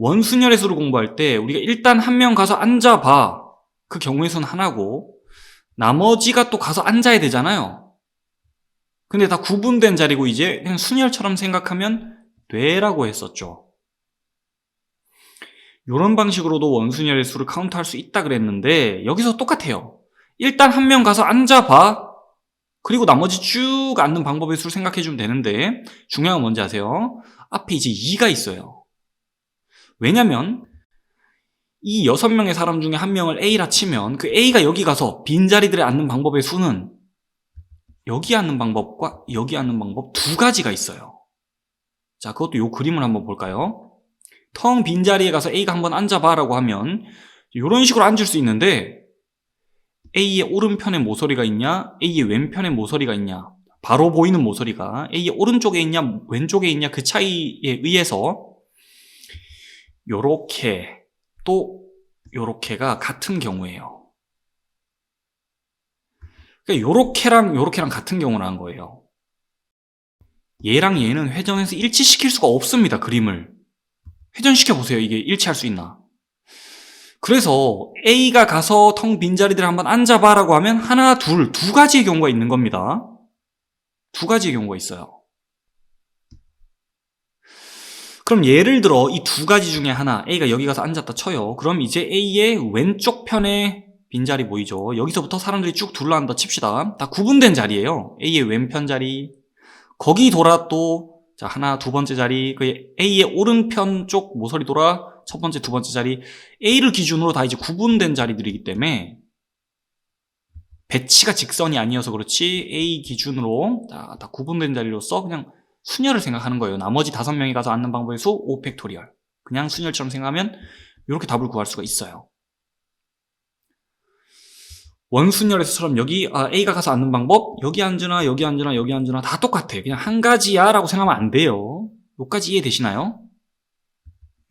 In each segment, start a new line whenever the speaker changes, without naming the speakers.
원순열의 수를 공부할 때 우리가 일단 한 명 가서 앉아봐. 그 수는 하나고 나머지가 또 가서 앉아야 되잖아요. 근데 다 구분된 자리고 이제 그냥 순열처럼 생각하면 돼라고 했었죠. 이런 방식으로도 원순열의 수를 카운트할 수 있다 그랬는데 여기서 똑같아요. 일단 한 명 가서 앉아봐. 그리고 나머지 쭉 앉는 방법의 수를 생각해 주면 되는데 중요한 건 뭔지 아세요? 앞에 이제 2가 있어요. 왜냐면 이 여섯 명의 사람 중에 한 명을 A라 치면 그 A가 여기 가서 빈자리들에 앉는 방법의 수는 여기 앉는 방법과 여기 앉는 방법 두 가지가 있어요. 자, 그것도 요 그림을 한번 볼까요? 텅 빈자리에 가서 A가 한번 앉아봐라고 하면 이런 식으로 앉을 수 있는데 A의 오른편에 모서리가 있냐, A의 왼편에 모서리가 있냐, 바로 보이는 모서리가 A의 오른쪽에 있냐, 왼쪽에 있냐 그 차이에 의해서 요렇게 또 요렇게가 같은 경우예요. 그러니까 요렇게랑 요렇게랑 같은 경우라는 거예요. 얘랑 얘는 회전해서 일치시킬 수가 없습니다. 그림을. 회전시켜 보세요. 이게 일치할 수 있나? 그래서 A가 가서 텅 빈 자리들 한번 앉아봐라고 하면 하나, 둘, 두 가지의 경우가 있는 겁니다. 두 가지의 경우가 있어요. 그럼 예를 들어 이 두 가지 중에 하나 A가 여기 가서 앉았다 쳐요. 그럼 이제 A의 왼쪽 편에 빈자리 보이죠? 여기서부터 사람들이 쭉 둘러앉다 칩시다. 다 구분된 자리예요. A의 왼편 자리. 거기 돌아 또 자, 하나, 두 번째 자리. 그 A의 오른편 쪽 모서리 돌아 첫 번째, 두 번째 자리. A를 기준으로 다 이제 구분된 자리들이기 때문에 배치가 직선이 아니어서 그렇지 A 기준으로 다, 다 구분된 자리로서 그냥 순열을 생각하는 거예요. 나머지 다섯 명이 가서 앉는 방법의 수 5팩토리얼. 그냥 순열처럼 생각하면 이렇게 답을 구할 수가 있어요. 원순열에서처럼 여기 아, A가 가서 앉는 방법 여기 앉으나 여기 앉으나 여기 앉으나 다 똑같아. 그냥 한 가지야 라고 생각하면 안 돼요. 여기까지 이해되시나요?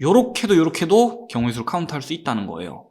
요렇게도 요렇게도 경우의 수를 카운트할 수 있다는 거예요.